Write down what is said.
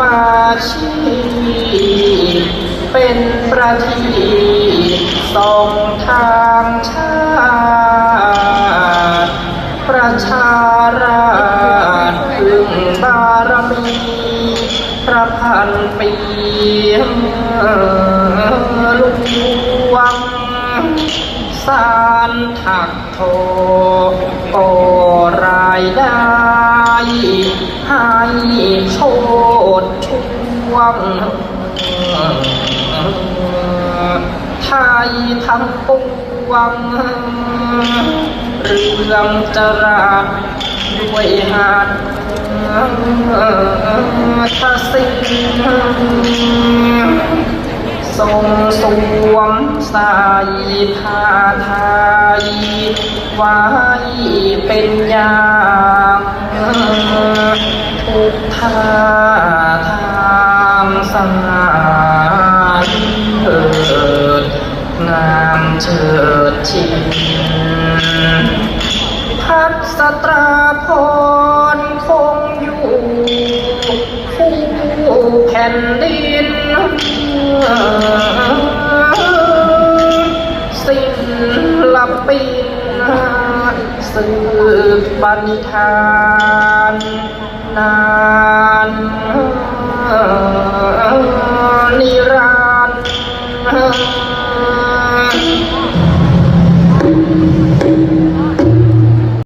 มาชีเป็นประทีส่งทางชาประชาราพึงบารมีพระพันปีลุงวังสารถักโท ให้โชดช่วงไทยทั้งปวงเรื่องจราด้วยหาดทศิงทรงสวมใส่ผ้าไทยไว้เป็นยา ทุกท่าทางสง่าเถิดงามเชิดชิงพัดสตราพรคงอยู่คู่แผ่นดินศิลปินสืบบันิทานนา นิรันดร์